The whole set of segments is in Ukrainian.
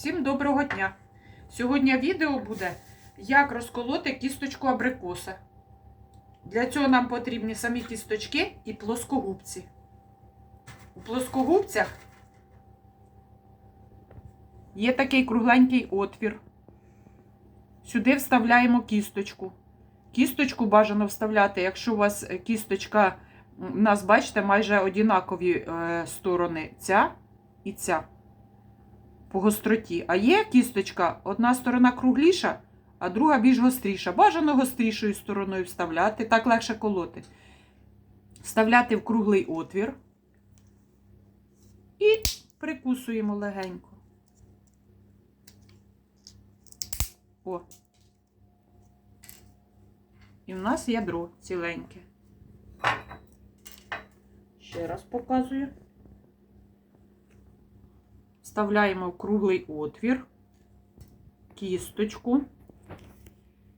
Всім доброго дня! Сьогодні відео буде, як розколоти кісточку абрикоса. Для цього нам потрібні самі кісточки і плоскогубці. У плоскогубцях є такий кругленький отвір. Сюди вставляємо кісточку. Кісточку бажано вставляти, якщо у вас кісточка, у нас, бачите, майже однакові е, сторони ця і ця по гостроті. А є кісточка, одна сторона кругліша, а друга більш гостріша. Бажано гострішою стороною вставляти, так легше колоти. Вставляти в круглий отвір і прикусуємо легенько. О. І в нас ядро ціленьке. Ще раз показую. Вставляємо в круглий отвір, кісточку,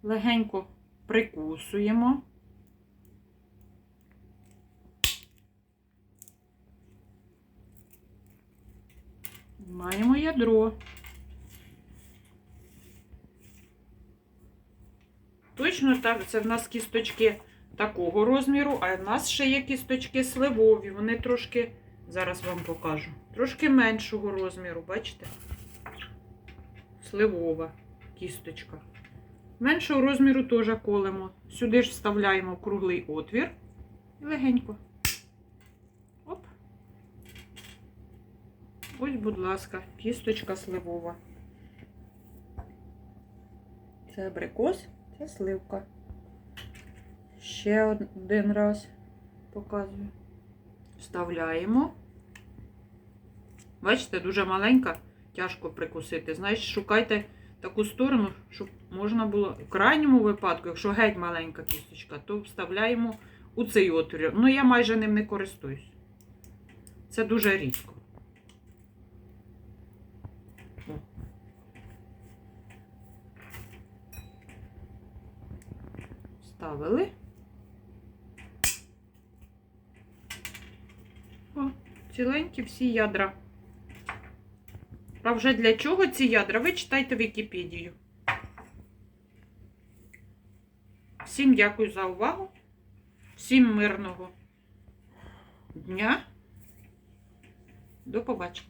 легенько прикусуємо. Маємо ядро. Точно так, це в нас кісточки такого розміру, а в нас ще є кісточки сливові. Вони трошки, зараз вам покажу, трошки меншого розміру, бачите? Сливова кісточка. Меншого розміру теж колемо. Сюди ж вставляємо круглий отвір і легенько. Оп. Ось, будь ласка, кісточка сливова. Це абрикос, це сливка. Ще один раз показую. Вставляємо. Бачите, дуже маленька, тяжко прикусити. Значить, шукайте таку сторону, щоб можна було. В крайньому випадку, якщо геть маленька кісточка, то вставляємо у цей отвір. Ну, я майже ним не користуюсь. Це дуже рідко. О. Вставили. О, ціленькі всі ядра. А вже для чого ці ядра? Ви читайте Вікіпедію. Всім дякую за увагу. Всім мирного дня. До побачення.